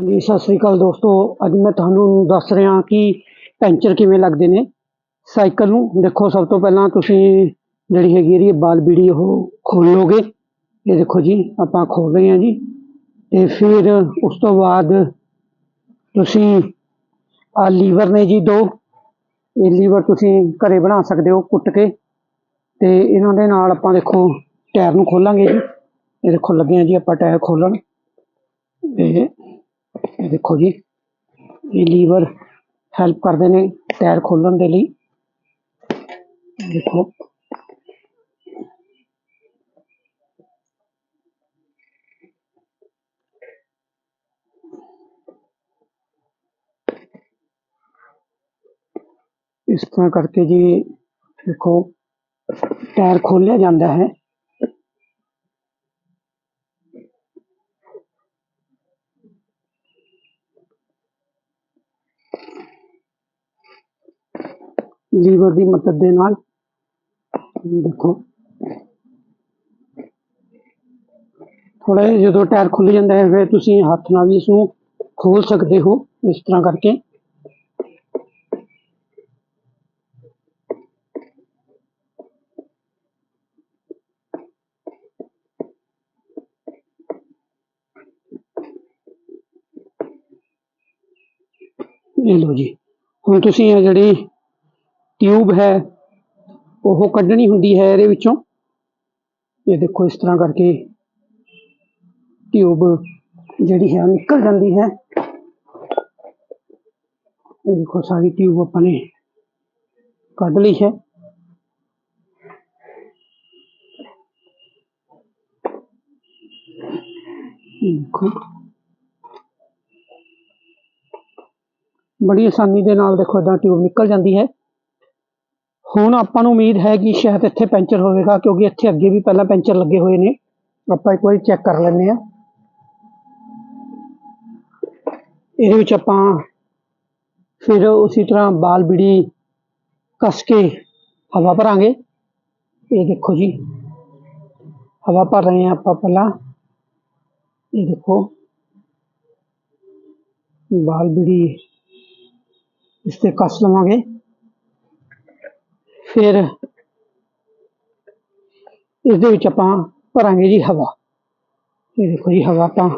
ਹਾਂਜੀ, ਸਤਿ ਸ੍ਰੀ ਅਕਾਲ ਦੋਸਤੋ। ਅੱਜ ਮੈਂ ਤੁਹਾਨੂੰ ਦੱਸ ਰਿਹਾ ਕਿ ਪੈਂਚਰ ਕਿਵੇਂ ਲੱਗਦੇ ਨੇ ਸਾਈਕਲ ਨੂੰ। ਦੇਖੋ, ਸਭ ਤੋਂ ਪਹਿਲਾਂ ਤੁਸੀਂ ਜਿਹੜੀ ਹੈਗੀ ਇਹਦੀ ਬਾਲ ਬੀੜੀ ਉਹ ਖੋਲੋਗੇ ਇਹ ਦੇਖੋ ਜੀ, ਆਪਾਂ ਖੋਲ ਰਹੇ ਹਾਂ ਜੀ। ਤੇ ਫਿਰ ਉਸ ਤੋਂ ਬਾਅਦ ਤੁਸੀਂ ਆ ਲੀਵਰ ਨੇ ਜੀ ਦੋ। ਇਹ ਲੀਵਰ ਤੁਸੀਂ ਘਰੇ ਬਣਾ ਸਕਦੇ ਹੋ ਕੁੱਟ ਕੇ। ਤੇ ਇਹਨਾਂ ਦੇ ਨਾਲ ਆਪਾਂ ਦੇਖੋ ਟਾਇਰ ਨੂੰ ਖੋਲਾਂਗੇ ਜੀ। ਇਹ ਦੇਖੋ, ਲੱਗੇ ਆ ਜੀ ਆਪਾਂ ਟਾਇਰ ਖੋਲਣ। ਇਹ ਇਹ ਦੇਖੋ ਜੀ ਇਹ ਲੀਵਰ ਹੈਲਪ ਕਰਦੇ ਨੇ ਟਾਇਰ ਖੋਲਣ ਦੇ ਲਈ ਇਹ ਦੇਖੋ ਇਸ ਤਰ੍ਹਾਂ ਕਰਕੇ ਜੀ ਦੇਖੋ ਟਾਇਰ ਖੋਲਿਆ ਜਾਂਦਾ ਹੈ ਲੀਵਰ ਦੀ ਮਦਦ ਦੇ ਨਾਲ। ਦੇਖੋ। ਥੋੜਾ ਜਦੋਂ ਟਾਇਰ ਖੁੱਲ ਜਾਂਦਾ ਹੈ, ਫਿਰ ਤੁਸੀਂ ਹੱਥ ਨਾਲ ਵੀ ਇਸ ਨੂੰ ਖੋਲ ਸਕਦੇ ਹੋ, ਇਸ ਤਰ੍ਹਾਂ ਕਰਕੇ। ਇਹ ਲਓ ਜੀ। ਹੁਣ ਤੁਸੀਂ ਇਹ ਜਿਹੜੀ ਟਿਊਬ ਹੈ ਉਹ ਕੱਢਣੀ ਹੁੰਦੀ ਹੈ ਇਹਦੇ ਵਿੱਚੋਂ ਇਹ ਦੇਖੋ ਇਸ ਤਰ੍ਹਾਂ ਕਰਕੇ ਟਿਊਬ ਜਿਹੜੀ ਹੈ ਨਿਕਲ ਜਾਂਦੀ ਹੈ ਇਹ ਦੇਖੋ ਸਾਰੀ ਟਿਊਬ ਆਪਾਂ ਨੇ ਕੱਢ ਲਈ ਹੈ ਇਹ ਦੇਖੋ ਬੜੀ ਆਸਾਨੀ ਦੇ ਨਾਲ ਦੇਖੋ ਇਦਾਂ ਟਿਊਬ ਨਿਕਲ ਜਾਂਦੀ ਹੈ ਹੁਣ ਆਪਾਂ ਨੂੰ ਉਮੀਦ ਹੈ ਕਿ ਸ਼ਾਇਦ ਇੱਥੇ ਪੈਂਚਰ ਹੋਵੇਗਾ, ਕਿਉਂਕਿ ਇੱਥੇ ਅੱਗੇ ਵੀ ਪਹਿਲਾਂ ਪੈਂਚਰ ਲੱਗੇ ਹੋਏ ਨੇ। ਆਪਾਂ ਇੱਕ ਵਾਰੀ ਚੈੱਕ ਕਰ ਲੈਂਦੇ ਆ ਇਹਦੇ ਵਿੱਚ ਆਪਾਂ ਫਿਰ ਉਸੇ ਤਰ੍ਹਾਂ ਬਾਲ ਬਿੜੀ ਕਸ ਕੇ ਹਵਾ ਭਰਾਂਗੇ। ਇਹ ਦੇਖੋ ਜੀ, ਹਵਾ ਭਰ ਰਹੇ ਹਾਂ ਆਪਾਂ ਪਹਿਲਾਂ। ਇਹ ਦੇਖੋ, ਬਾਲ ਬਿੜੀ ਇਸ ਤੇ ਕਸ ਲਵਾਂਗੇ। ਫਿਰ ਇਸ ਦੇ ਵਿੱਚ ਆਪਾਂ ਭਰਾਂਗੇ ਜੀ ਹਵਾ। ਇਹ ਦੇਖੋ ਜੀ ਹਵਾ ਆਪਾਂ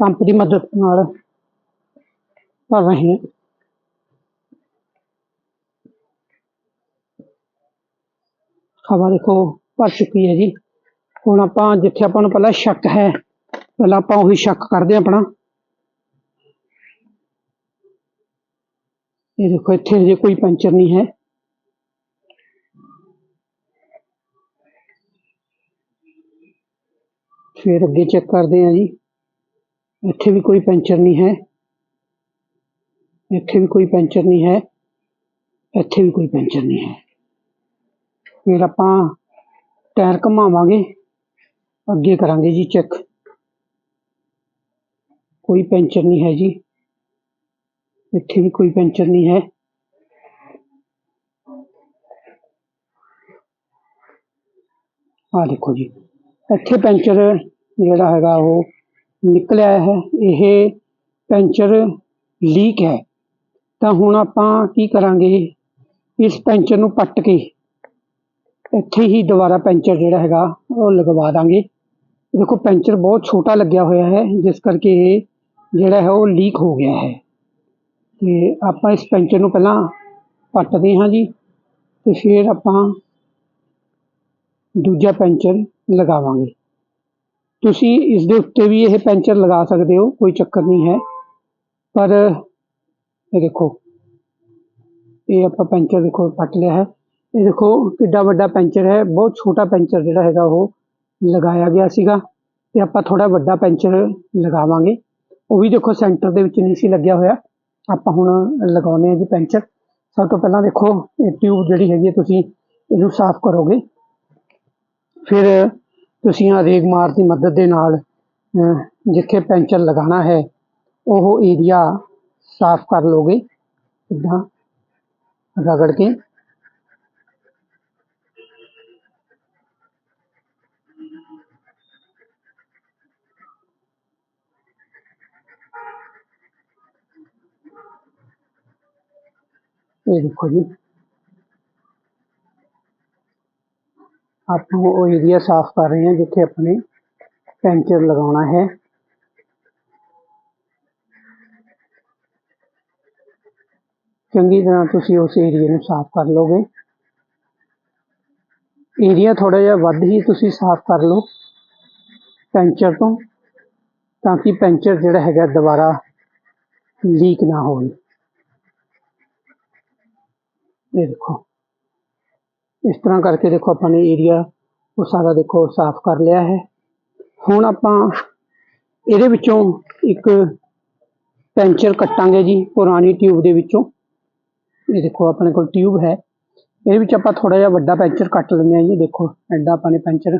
ਪੰਪ ਦੀ ਮਦਦ ਨਾਲ ਭਰ ਰਹੇ ਹਾਂ ਹਵਾ ਦੇਖੋ ਭਰ ਚੁੱਕੀ ਹੈ ਜੀ। ਹੁਣ ਆਪਾਂ ਜਿੱਥੇ ਆਪਾਂ ਨੂੰ ਪਹਿਲਾਂ ਸ਼ੱਕ ਹੈ, ਪਹਿਲਾਂ ਆਪਾਂ ਉਹੀ ਸ਼ੱਕ ਕਰਦੇ ਹਾਂ ਆਪਣਾ। ਇਹ ਦੇਖੋ ਇੱਥੇ ਹਜੇ ਕੋਈ ਪੰਚਰ ਨਹੀਂ ਹੈ ਫਿਰ ਅੱਗੇ ਚੈੱਕ ਕਰਦੇ ਹਾਂ ਜੀ ਇੱਥੇ ਵੀ ਕੋਈ ਪੈਂਚਰ ਨਹੀਂ ਹੈ ਇੱਥੇ ਵੀ ਕੋਈ ਪੈਂਚਰ ਨਹੀਂ ਹੈ ਇੱਥੇ ਵੀ ਕੋਈ ਪੈਂਚਰ ਨਹੀਂ ਹੈ ਫਿਰ ਆਪਾਂ ਟਾਇਰ ਘੁਮਾਵਾਂਗੇ ਅੱਗੇ ਕਰਾਂਗੇ ਜੀ ਚੈੱਕ ਕੋਈ ਪੈਂਚਰ ਨਹੀਂ ਹੈ ਜੀ ਇੱਥੇ ਵੀ ਕੋਈ ਪੈਂਚਰ ਨਹੀਂ ਹੈ ਆਹ ਦੇਖੋ ਜੀ ਇੱਥੇ ਪੈਂਚਰ ਜਿਹੜਾ ਹੈਗਾ ਉਹ ਨਿਕਲਿਆ ਹੈ ਇਹ ਪੈਂਚਰ ਲੀਕ ਹੈ ਤਾਂ ਹੁਣ ਆਪਾਂ ਕੀ ਕਰਾਂਗੇ ਇਸ ਪੈਂਚਰ ਨੂੰ ਪੱਟ ਕੇ ਇੱਥੇ ਹੀ ਦੁਬਾਰਾ ਪੈਂਚਰ ਜਿਹੜਾ ਹੈਗਾ ਉਹ ਲਗਵਾ ਦਾਂਗੇ ਦੇਖੋ ਪੈਂਚਰ ਬਹੁਤ ਛੋਟਾ ਲੱਗਿਆ ਹੋਇਆ ਹੈ ਜਿਸ ਕਰਕੇ ਇਹ ਜਿਹੜਾ ਹੈ ਉਹ ਲੀਕ ਹੋ ਗਿਆ ਹੈ ਤੇ ਆਪਾਂ ਇਸ ਪੈਂਚਰ ਨੂੰ ਪਹਿਲਾਂ ਪੱਟਦੇ ਹਾਂ ਜੀ ਤੇ ਫਿਰ ਆਪਾਂ ਦੂਜਾ ਪੈਂਚਰ ਲਗਾਵਾਂਗੇ ਤੁਸੀਂ ਇਸ ਦੇ ਉੱਤੇ ਵੀ ਇਹ ਪੈਂਚਰ ਲਗਾ ਸਕਦੇ ਹੋ ਕੋਈ ਚੱਕਰ ਨਹੀਂ ਹੈ ਪਰ ਇਹ ਦੇਖੋ ਇਹ ਆਪਾਂ ਪੈਂਚਰ ਦੇਖੋ ਪੱਟ ਲਿਆ ਹੈ ਇਹ ਦੇਖੋ ਕਿੱਡਾ ਵੱਡਾ ਪੈਂਚਰ ਹੈ ਬਹੁਤ ਛੋਟਾ ਪੈਂਚਰ ਜਿਹੜਾ ਹੈਗਾ ਉਹ ਲਗਾਇਆ ਗਿਆ ਸੀਗਾ ਤੇ ਆਪਾਂ ਥੋੜਾ ਵੱਡਾ ਪੈਂਚਰ ਲਗਾਵਾਂਗੇ ਉਹ ਵੀ ਦੇਖੋ ਸੈਂਟਰ ਦੇ ਵਿੱਚ ਨਹੀਂ ਸੀ ਲੱਗਿਆ ਹੋਇਆ ਆਪਾਂ ਹੁਣ ਲਗਾਉਨੇ ਆ ਜੀ ਪੈਂਚਰ। ਸਭ ਤੋਂ ਪਹਿਲਾਂ ਦੇਖੋ, ਇਹ ਟਿਊਬ ਜਿਹੜੀ ਹੈਗੀ ਹੈ, ਤੁਸੀਂ ਇਹਨੂੰ ਸਾਫ਼ ਕਰੋਗੇ। ਫਿਰ ਤੁਸੀਂ ਆ ਰੇਗ ਮਾਰ ਦੀ ਮਦਦ ਦੇ ਨਾਲ ਜਿੱਥੇ ਪੈਂਚਰ ਲਗਾਉਣਾ ਹੈ, ਉਹ ਏਰੀਆ ਸਾਫ਼ ਕਰ ਲੋਗੇ ਇੱਦਾਂ ਰਗੜ ਕੇ। ਇਹ ਦੇਖੋ ਜੀ। ਆਪਾਂ ਉਹ ਏਰੀਆ ਸਾਫ਼ ਕਰ ਰਹੇ ਹਾਂ ਜਿੱਥੇ ਆਪਣੇ ਪੈਂਚਰ ਲਗਾਉਣਾ ਹੈ। ਚੰਗੀ ਤਰ੍ਹਾਂ ਤੁਸੀਂ ਉਸ ਏਰੀਏ ਨੂੰ ਸਾਫ਼ ਕਰ ਲਓਗੇ। ਏਰੀਆ ਥੋੜਾ ਜਿਹਾ ਵੱਧ ਹੀ ਤੁਸੀਂ ਸਾਫ਼ ਕਰ ਲਓ ਪੈਂਚਰ ਤੋਂ, ਤਾਂ ਕਿ ਪੈਂਚਰ ਜਿਹੜਾ ਹੈਗਾ ਦੁਬਾਰਾ ਲੀਕ ਨਾ ਹੋਵੇ। ਇਹ ਦੇਖੋ। ਇਸ ਤਰ੍ਹਾਂ ਕਰਕੇ ਦੇਖੋ ਆਪਾਂ ਨੇ ਏਰੀਆ ਉਹ ਸਾਰਾ ਦੇਖੋ ਸਾਫ਼ ਕਰ ਲਿਆ ਹੈ। ਹੁਣ ਆਪਾਂ ਇਹਦੇ ਵਿੱਚੋਂ ਇੱਕ ਪੈਂਚਰ ਕੱਟਾਂਗੇ ਜੀ ਪੁਰਾਣੀ ਟਿਊਬ ਦੇ ਵਿੱਚੋਂ। ਇਹ ਦੇਖੋ ਆਪਣੇ ਕੋਲ ਟਿਊਬ ਹੈ। ਇਹਦੇ ਵਿੱਚ ਆਪਾਂ ਥੋੜਾ ਜਿਹਾ ਵੱਡਾ ਪੈਂਚਰ ਕੱਟ ਲੈਂਦੇ ਹਾਂ ਜੀ। ਦੇਖੋ ਐਡਾ ਆਪਾਂ ਨੇ ਪੈਂਚਰ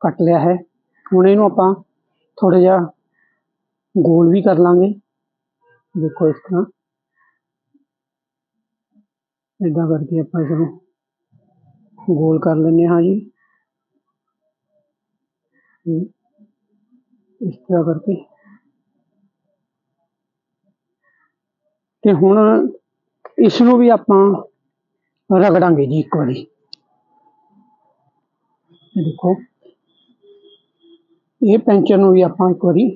ਕੱਟ ਲਿਆ ਹੈ। ਹੁਣ ਇਹਨੂੰ ਆਪਾਂ ਥੋੜਾ ਜਿਹਾ ਗੋਲ ਵੀ ਕਰ ਲਾਂਗੇ। ਦੇਖੋ ਇਸ ਤਰ੍ਹਾਂ। ਏਦਾਂ ਕਰਕੇ ਆਪਾਂ ਇਸਨੂੰ ਗੋਲ ਕਰ ਲੈਂਦੇ ਹਾਂ ਜੀ। ਇਸ ਤਰ੍ਹਾਂ ਕਰਕੇ। ਤੇ ਹੁਣ ਇਸ ਨੂੰ ਵੀ ਆਪਾਂ ਰਗੜਾਂਗੇ ਜੀ ਇੱਕ ਵਾਰੀ। ਦੇਖੋ। ਇਹ ਪੈਂਚਰ ਨੂੰ ਵੀ ਆਪਾਂ ਇੱਕ ਵਾਰੀ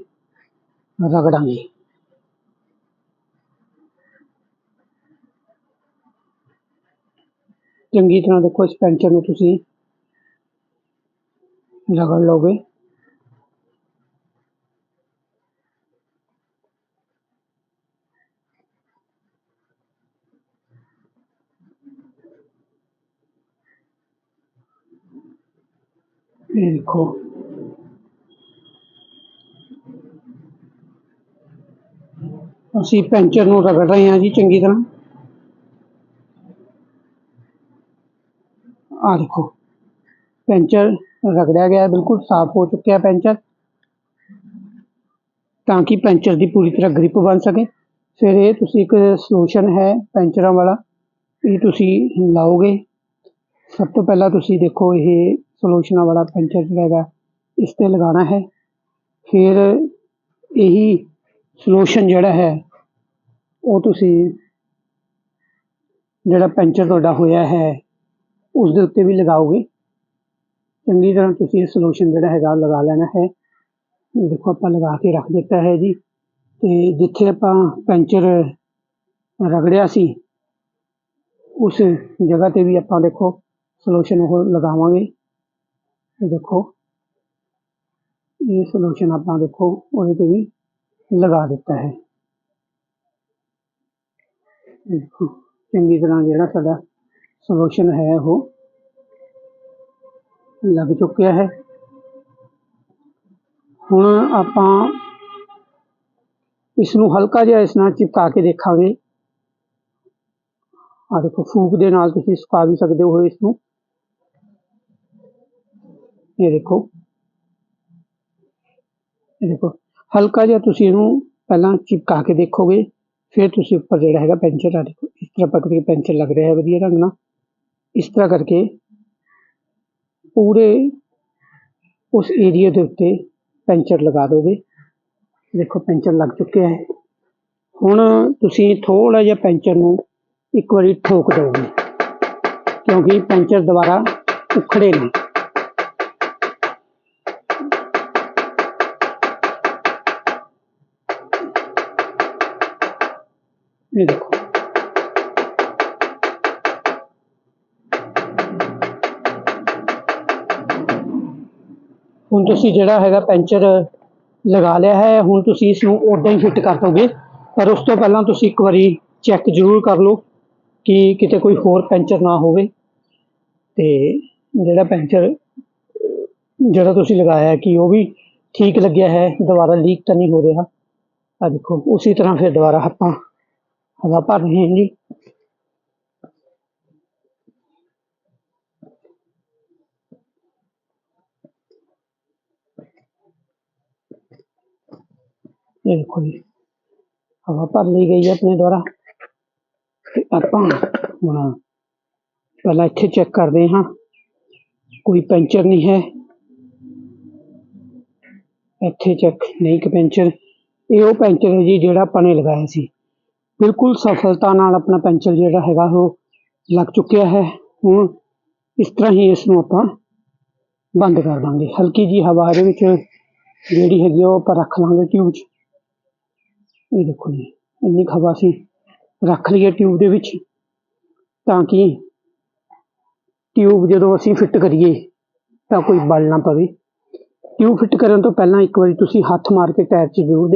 ਰਗੜਾਂਗੇ। ਚੰਗੀ ਤਰ੍ਹਾਂ ਦੇਖੋ ਇਸ ਪੈਂਚਰ ਨੂੰ ਤੁਸੀਂ ਰਗੜ ਲਓਗੇ ਇਹ ਦੇਖੋ ਅਸੀਂ ਪੈਂਚਰ ਨੂੰ ਰਗੜ ਰਹੇ ਹਾਂ ਜੀ ਚੰਗੀ ਤਰ੍ਹਾਂ ਆ ਦੇਖੋ। ਪੈਂਚਰ ਰਗੜਿਆ ਗਿਆ, ਬਿਲਕੁਲ ਸਾਫ਼ ਹੋ ਚੁੱਕਿਆ ਪੈਂਚਰ। ਤਾਂ ਕਿ ਪੈਂਚਰ ਦੀ ਪੂਰੀ ਤਰ੍ਹਾਂ ਗ੍ਰਿਪ ਬਣ ਸਕੇ। ਫਿਰ ਇਹ ਤੁਸੀਂ ਇੱਕ ਸੋਲੂਸ਼ਨ ਹੈ ਪੈਂਚਰਾਂ ਵਾਲਾ। ਇਹ ਤੁਸੀਂ ਲਾਓਗੇ। ਸਭ ਤੋਂ ਪਹਿਲਾਂ ਤੁਸੀਂ ਦੇਖੋ, ਇਹ ਸੋਲੂਸ਼ਨਾਂ ਵਾਲਾ ਪੈਂਚਰ ਜਿਹੜਾ ਹੈਗਾ, ਇਸ ਤੇ ਲਗਾਉਣਾ ਹੈ। ਫਿਰ ਇਹੀ ਸੋਲੂਸ਼ਨ ਜਿਹੜਾ ਹੈ, ਉਹ ਤੁਸੀਂ ਜਿਹੜਾ ਪੈਂਚਰ ਤੁਹਾਡਾ ਹੋਇਆ ਹੈ ਉਸ ਦੇ ਉੱਤੇ ਵੀ ਲਗਾਓਗੇ ਚੰਗੀ ਤਰ੍ਹਾਂ ਤੁਸੀਂ ਇਹ ਸੋਲੂਸ਼ਨ ਜਿਹੜਾ ਹੈਗਾ ਲਗਾ ਲੈਣਾ ਹੈ ਇਹ ਦੇਖੋ ਆਪਾਂ ਲਗਾ ਕੇ ਰੱਖ ਦਿੱਤਾ ਹੈ ਜੀ ਤੇ ਜਿੱਥੇ ਆਪਾਂ ਪੈਂਚਰ ਰਗੜਿਆ ਸੀ ਉਸ ਜਗ੍ਹਾ ਤੇ ਵੀ ਆਪਾਂ ਦੇਖੋ ਸੋਲੂਸ਼ਨ ਉਹ ਲਗਾਵਾਂਗੇ ਇਹ ਦੇਖੋ ਇਹ ਸੋਲੂਸ਼ਨ ਆਪਾਂ ਦੇਖੋ ਉਹਦੇ ਤੇ ਵੀ ਲਗਾ ਦਿੱਤਾ ਹੈ ਇਹ ਦੇਖੋ ਚੰਗੀ ਤਰ੍ਹਾਂ ਜਿਹੜਾ ਸਾਡਾ ਸੋਲੂਸ਼ਨ ਹੈ ਉਹ। ਲੱਗ ਚੁੱਕਿਆ ਹੈ। ਹੁਣ ਆਪਾਂ ਇਸ ਨੂੰ ਹਲਕਾ ਜਿਹਾ ਇਸ ਨਾਲ ਚਿਪਕਾ ਕੇ ਦੇਖਾਂਗੇ। ਆ ਦੇਖੋ, ਫੂਕ ਦੇ ਨਾਲ ਤੁਸੀਂ ਸੁਕਾ ਵੀ ਸਕਦੇ ਹੋ ਇਸ ਨੂੰ ਇਹ ਦੇਖੋ। ਇਹ ਦੇਖੋ, ਹਲਕਾ ਜਿਹਾ ਤੁਸੀਂ ਇਹਨੂੰ ਪਹਿਲਾਂ ਚਿਪਕਾ ਕੇ ਦੇਖੋਗੇ, ਫਿਰ ਤੁਸੀਂ ਉੱਪਰ ਜਿਹੜਾ ਹੈਗਾ ਪੈਂਚਰ ਆ ਦੇਖੋ, ਇਸ ਤਰ੍ਹਾਂ ਪੱਕ ਕੇ ਪੈਂਚਰ ਲੱਗ ਰਿਹਾ ਹੈ, ਵਧੀਆ ਢੰਗ ਨਾਲ। ਇਸ ਤਰ੍ਹਾਂ ਕਰਕੇ ਪੂਰੇ ਉਸ ਏਰੀਆ ਦੇ ਉੱਤੇ ਪੈਂਚਰ ਲਗਾ ਦੋਗੇ ਦੇਖੋ ਪੈਂਚਰ ਲੱਗ ਚੁੱਕਿਆ ਹੈ ਹੁਣ ਤੁਸੀਂ ਥੋੜਾ ਜਿਹਾ ਪੈਂਚਰ ਨੂੰ ਇੱਕ ਵਾਰੀ ਠੋਕ ਦਿਓਗੇ ਕਿਉਂਕਿ ਪੈਂਚਰ ਦੁਬਾਰਾ ਉਖੜੇ ਨਹੀਂ ਇਹ ਦੇਖੋ ਹੁਣ ਤੁਸੀਂ ਜਿਹੜਾ ਹੈਗਾ ਪੈਂਚਰ ਲਗਾ ਲਿਆ ਹੈ, ਹੁਣ ਤੁਸੀਂ ਇਸ ਨੂੰ ਉਦਾਂ ਹੀ ਫਿੱਟ ਕਰ ਦੋਗੇ। ਪਰ ਉਸ ਤੋਂ ਪਹਿਲਾਂ ਤੁਸੀਂ ਇੱਕ ਵਾਰੀ ਚੈੱਕ ਜ਼ਰੂਰ ਕਰ ਲਓ ਕਿ ਕਿਤੇ ਕੋਈ ਹੋਰ ਪੈਂਚਰ ਨਾ ਹੋਵੇ। ਤੇ ਜਿਹੜਾ ਪੈਂਚਰ, ਜਿਹੜਾ ਤੁਸੀਂ ਲਗਾਇਆ ਕਿ ਉਹ ਵੀ ਠੀਕ ਲੱਗਿਆ ਹੈ, ਦੁਬਾਰਾ ਲੀਕ ਤਾਂ ਨਹੀਂ ਹੋ ਰਿਹਾ। ਆ ਦੇਖੋ, ਉਸੇ ਤਰ੍ਹਾਂ ਫਿਰ ਦੁਬਾਰਾ ਆਪਾਂ ਹਵਾ ਭਰ ਰਹੇ ਹਾਂ ਜੀ। ਇਹ ਦੇਖੋ ਜੀ ਹਵਾ ਭਰ ਲਈ ਗਈ ਹੈ ਆਪਣੇ ਦੁਆਰਾ ਤੇ ਆਪਾਂ ਹੁਣ ਪਹਿਲਾਂ ਇੱਥੇ ਚੈੱਕ ਕਰਦੇ ਹਾਂ ਕੋਈ ਪੈਂਚਰ ਨਹੀਂ ਹੈ ਇੱਥੇ ਚੈੱਕ ਨਹੀਂ ਕਿ ਪੈਂਚਰ ਇਹ ਉਹ ਪੈਂਚਰ ਹੈ ਜੀ ਜਿਹੜਾ ਆਪਾਂ ਨੇ ਲਗਾਇਆ ਸੀ ਬਿਲਕੁਲ ਸਫਲਤਾ ਨਾਲ ਆਪਣਾ ਪੈਂਚਰ ਜਿਹੜਾ ਹੈਗਾ ਉਹ ਲੱਗ ਚੁੱਕਿਆ ਹੈ ਹੁਣ ਇਸ ਤਰ੍ਹਾਂ ਹੀ ਇਸ ਨੂੰ ਆਪਾਂ ਬੰਦ ਕਰ ਦਾਂਗੇ ਹਲਕੀ ਜੀ ਹਵਾ ਇਹਦੇ ਵਿੱਚ ਜਿਹੜੀ ਹੈਗੀ ਆ ਉਹ ਆਪਾਂ ਰੱਖ ਲਾਂਗੇ ਟਿਊਬ 'ਚ ਇਹ ਦੇਖੋ ਜੀ, ਇੰਨੀ ਖਵਾ ਹਵਾ ਅਸੀਂ ਰੱਖ ਲਈਏ ਟਿਊਬ ਦੇ ਵਿੱਚ, ਤਾਂ ਕਿ ਟਿਊਬ ਜਦੋਂ ਅਸੀਂ ਫਿੱਟ ਕਰੀਏ, ਤਾਂ ਕੋਈ ਬਲ ਨਾ ਪਵੇ। ਟਿਊਬ ਫਿੱਟ ਕਰਨ ਤੋਂ ਪਹਿਲਾਂ ਇੱਕ ਵਾਰੀ ਤੁਸੀਂ ਹੱਥ ਮਾਰ ਕੇ ਟਾਇਰ 'ਚ ਜ਼ਰੂਰ ਦੇਖ।